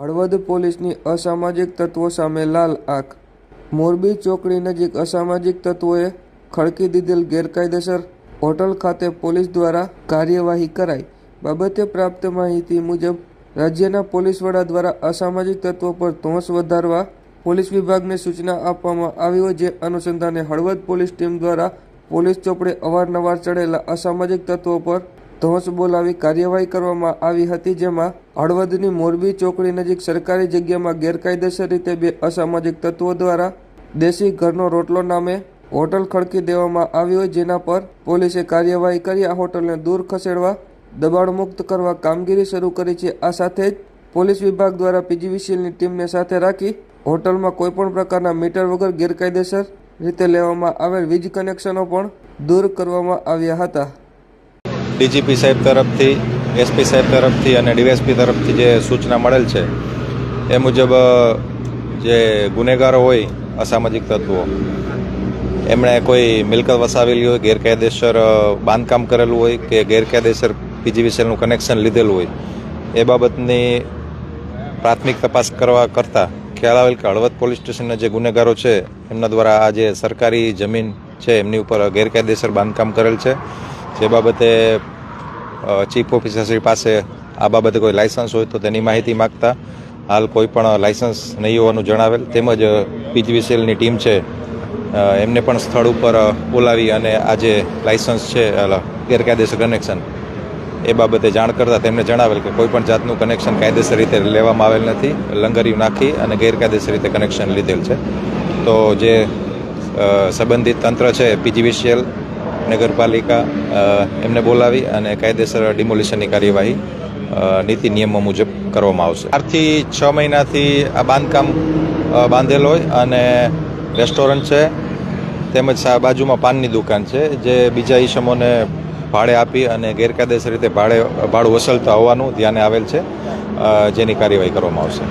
હળવદ પોલીસની અસામાજિક તત્વો સામે લાલ આંખ. મોરબી ચોકડી નજીક અસામાજિક તત્વોએ ખડકી દીધેલ ગેરકાયદેસર હોટલ ખાતે પોલીસ દ્વારા કાર્યવાહી કરાઈ. બાબતે પ્રાપ્ત માહિતી મુજબ, રાજ્યના પોલીસ વડા દ્વારા અસામાજિક તત્વો પર ધોંસ વધારવા પોલીસ વિભાગને સૂચના આપવામાં આવી હોય, જે અનુસંધાને હળવદ પોલીસ ટીમ દ્વારા પોલીસ ચોપડે અવારનવાર ચડેલા અસામાજિક તત્વો પર ધોંસ બોલાવી કાર્યવાહી કરવામાં આવી હતી, જેમાં હળવદની મોરબી ચોકડી નજીક સરકારી જગ્યામાં ગેરકાયદેસર રીતે બે અસામાજિક તત્વો દ્વારા દેશી ઘરનો રોટલો નામે હોટલ ખડકી દેવામાં આવી હોય, જેના પર પોલીસે કાર્યવાહી કરી આ હોટલને દૂર ખસેડવા દબાણ મુક્ત કરવા કામગીરી શરૂ કરી છે. આ સાથે જ પોલીસ વિભાગ દ્વારા પીજીવીસીએલની ટીમને સાથે રાખી હોટલમાં કોઈપણ પ્રકારના મીટર વગર ગેરકાયદેસર રીતે લેવામાં આવેલ વીજ કનેક્શનો પણ દૂર કરવામાં આવ્યા હતા. ડીજીપી સાહેબ તરફથી, એસપી સાહેબ તરફથી અને ડીએસપી તરફથી જે સૂચના મળેલ છે, એ મુજબ જે ગુનેગારો હોય, અસામાજિક તત્વો, એમણે કોઈ મિલકત વસાવેલી હોય, ગેરકાયદેસર બાંધકામ કરેલું હોય કે ગેરકાયદેસર પીજીવીસીએલનું કનેક્શન લીધેલું હોય, એ બાબતની પ્રાથમિક તપાસ કરવા કરતાં ખ્યાલ આવેલ કે હળવદ પોલીસ સ્ટેશનના જે ગુનેગારો છે, એમના દ્વારા આ જે સરકારી જમીન છે, એમની ઉપર ગેરકાયદેસર બાંધકામ કરેલ છે. જે બાબતે ચીફ ઓફિસરશ્રી પાસે આ બાબતે કોઈ લાયસન્સ હોય તો તેની માહિતી માગતા. હાલ કોઈ પણ લાયસન્સ નહીં હોવાનું જણાવેલ. તેમજ પીજીવીસીએલની ટીમ છે. એમને પણ સ્થળ ઉપર બોલાવી અને આ જે લાયસન્સ છે ગેરકાયદેસર કનેક્શન એ બાબતે જાણ કરતા તેમણે જણાવેલ કે કોઈ પણ જાતનું કનેક્શન કાયદેસર રીતે લેવામાં આવેલ નથી. લંગરિયું નાખી અને ગેરકાયદેસર રીતે કનેક્શન લીધેલ છે. તો જે સંબંધિત તંત્ર છે, પીજીવીસીએલ નગરપાલિકા એમને બોલાવી અને કાયદેસર ડિમોલિશનની કાર્યવાહી નીતિ નિયમો મુજબ કરવામાં આવશે. ચારથી છ મહિનાથી આ બાંધકામ બાંધેલો હોય અને રેસ્ટોરન્ટ છે, તેમજ બાજુમાં પાનની દુકાન છે, જે બીજા ઈસમોને ભાડે આપી અને ગેરકાયદેસર રીતે ભાડે, ભાડું વસલતા હોવાનું ધ્યાને આવેલ છે જેની કાર્યવાહી કરવામાં આવશે.